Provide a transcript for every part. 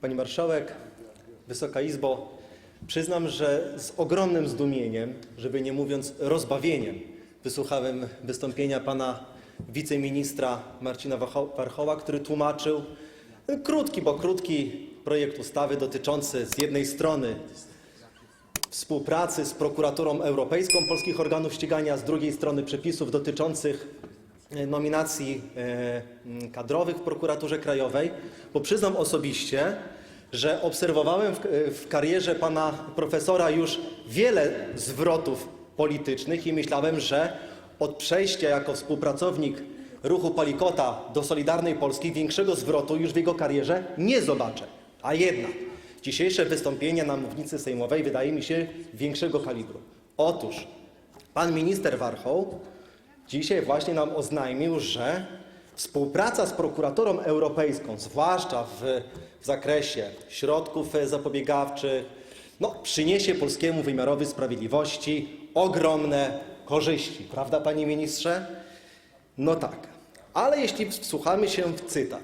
Pani Marszałek, Wysoka Izbo, przyznam, że z ogromnym zdumieniem, żeby nie mówiąc rozbawieniem, wysłuchałem wystąpienia pana wiceministra Marcina Warchoła, który tłumaczył krótki, bo krótki projekt ustawy dotyczący z jednej strony współpracy z prokuraturą europejską polskich organów ścigania, z drugiej strony przepisów dotyczących nominacji e, kadrowych w prokuraturze krajowej, bo przyznam osobiście, że obserwowałem e, w karierze pana profesora już wiele zwrotów politycznych i myślałem, że od przejścia jako współpracownik ruchu Palikota do Solidarnej Polski większego zwrotu już w jego karierze nie zobaczę. A jednak dzisiejsze wystąpienie na mównicy sejmowej wydaje mi się większego kalibru. Otóż pan minister Warchoł dzisiaj właśnie nam oznajmił, że współpraca z prokuraturą europejską, zwłaszcza w, w zakresie środków e, zapobiegawczych, no, przyniesie polskiemu wymiarowi sprawiedliwości ogromne korzyści. Prawda, panie ministrze? No tak, ale jeśli wsłuchamy się w cytat.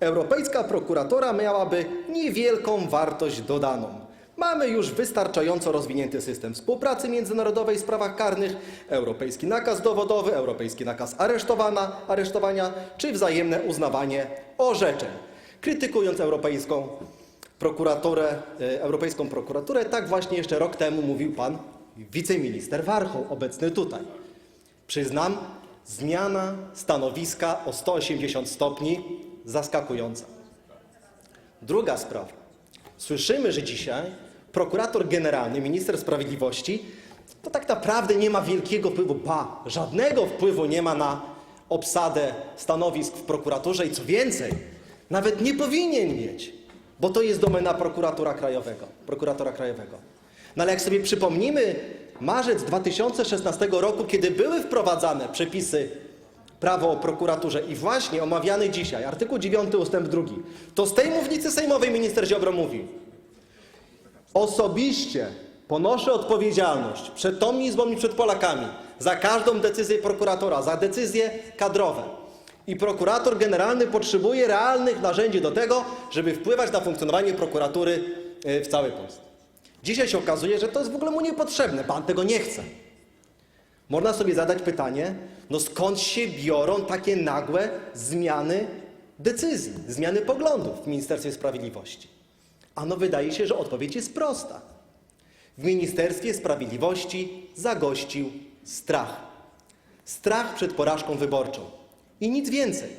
Europejska prokuratura miałaby niewielką wartość dodaną. Mamy już wystarczająco rozwinięty system współpracy międzynarodowej w sprawach karnych, europejski nakaz dowodowy, europejski nakaz aresztowana, aresztowania czy wzajemne uznawanie orzeczeń. Krytykując europejską prokuraturę, e, europejską prokuraturę, tak właśnie jeszcze rok temu mówił pan wiceminister Warchoł, obecny tutaj. Przyznam, zmiana stanowiska o 180 stopni zaskakująca. Druga sprawa. Słyszymy, że dzisiaj prokurator generalny, minister sprawiedliwości, to tak naprawdę nie ma wielkiego wpływu, ba, żadnego wpływu nie ma na obsadę stanowisk w prokuraturze i co więcej, nawet nie powinien mieć, bo to jest domena prokuratora krajowego, prokuratora krajowego. No ale jak sobie przypomnimy marzec 2016 roku, kiedy były wprowadzane przepisy prawo o prokuraturze i właśnie omawiany dzisiaj artykuł 9 ustęp 2, to z tej mównicy sejmowej minister Ziobro mówił Osobiście ponoszę odpowiedzialność przed tą Izbą i przed Polakami za każdą decyzję prokuratora, za decyzje kadrowe. I prokurator generalny potrzebuje realnych narzędzi do tego, żeby wpływać na funkcjonowanie prokuratury e, w całej Polsce. Dzisiaj się okazuje, że to jest w ogóle mu niepotrzebne, pan tego nie chce. Można sobie zadać pytanie, no skąd się biorą takie nagłe zmiany decyzji, zmiany poglądów w Ministerstwie Sprawiedliwości? Ano wydaje się, że odpowiedź jest prosta. W Ministerstwie Sprawiedliwości zagościł strach. Strach przed porażką wyborczą. I nic więcej.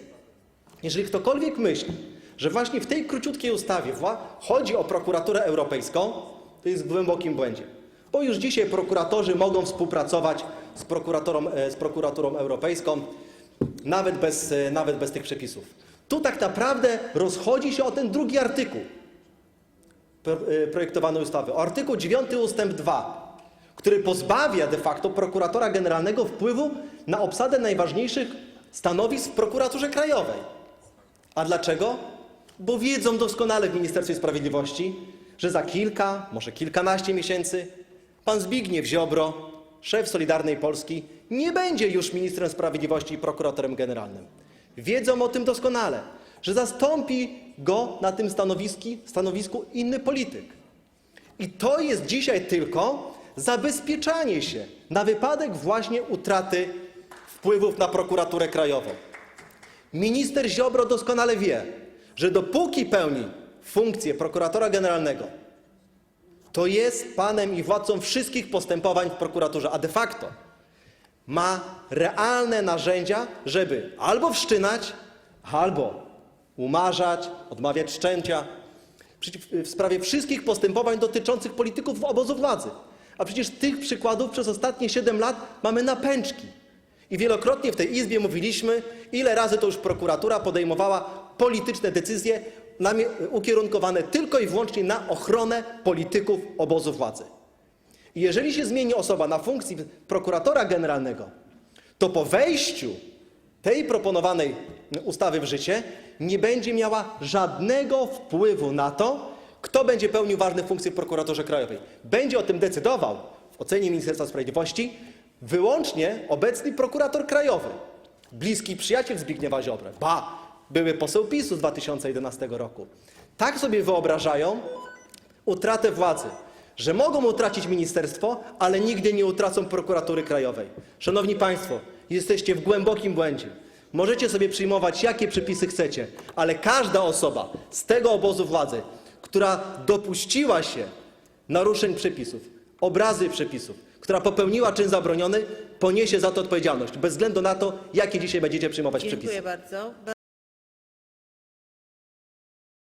Jeżeli ktokolwiek myśli, że właśnie w tej króciutkiej ustawie chodzi o prokuraturę europejską, to jest w głębokim błędzie. Bo już dzisiaj prokuratorzy mogą współpracować z prokuratorą, e, z prokuraturą europejską, nawet bez, e, nawet bez tych przepisów. Tu tak naprawdę rozchodzi się o ten drugi artykuł projektowanej ustawy, o artykuł 9 ustęp 2, który pozbawia de facto prokuratora generalnego wpływu na obsadę najważniejszych stanowisk w prokuraturze krajowej. A dlaczego? Bo wiedzą doskonale w Ministerstwie Sprawiedliwości, że za kilka, może kilkanaście miesięcy pan Zbigniew Ziobro, szef Solidarnej Polski, nie będzie już ministrem sprawiedliwości i prokuratorem generalnym. Wiedzą o tym doskonale, że zastąpi go na tym stanowisku inny polityk. I to jest dzisiaj tylko zabezpieczanie się na wypadek właśnie utraty wpływów na prokuraturę krajową. Minister Ziobro doskonale wie, że dopóki pełni funkcję prokuratora generalnego, to jest panem i władcą wszystkich postępowań w prokuraturze, a de facto ma realne narzędzia, żeby albo wszczynać, albo umarzać, odmawiać wszczęcia przeciw- w sprawie wszystkich postępowań dotyczących polityków obozu władzy. A przecież tych przykładów przez ostatnie 7 lat mamy na pęczki. I wielokrotnie w tej Izbie mówiliśmy, ile razy to już prokuratura podejmowała polityczne decyzje ukierunkowane tylko i wyłącznie na ochronę polityków obozu władzy. I jeżeli się zmieni osoba na funkcji prokuratora generalnego, to po wejściu tej proponowanej ustawy w życie nie będzie miała żadnego wpływu na to, kto będzie pełnił ważne funkcje w prokuraturze krajowej. Będzie o tym decydował w ocenie Ministerstwa Sprawiedliwości wyłącznie obecny prokurator krajowy, bliski przyjaciel Zbigniewa Ziobry. Ba, były poseł PiSu z 2011 roku. Tak sobie wyobrażają utratę władzy, że mogą utracić ministerstwo, ale nigdy nie utracą prokuratury krajowej. Szanowni Państwo, jesteście w głębokim błędzie. Możecie sobie przyjmować jakie przepisy chcecie, ale każda osoba z tego obozu władzy, która dopuściła się naruszeń przepisów, obrazy przepisów, która popełniła czyn zabroniony, poniesie za to odpowiedzialność, bez względu na to, jakie dzisiaj będziecie przyjmować Dziękuję przepisy. bardzo.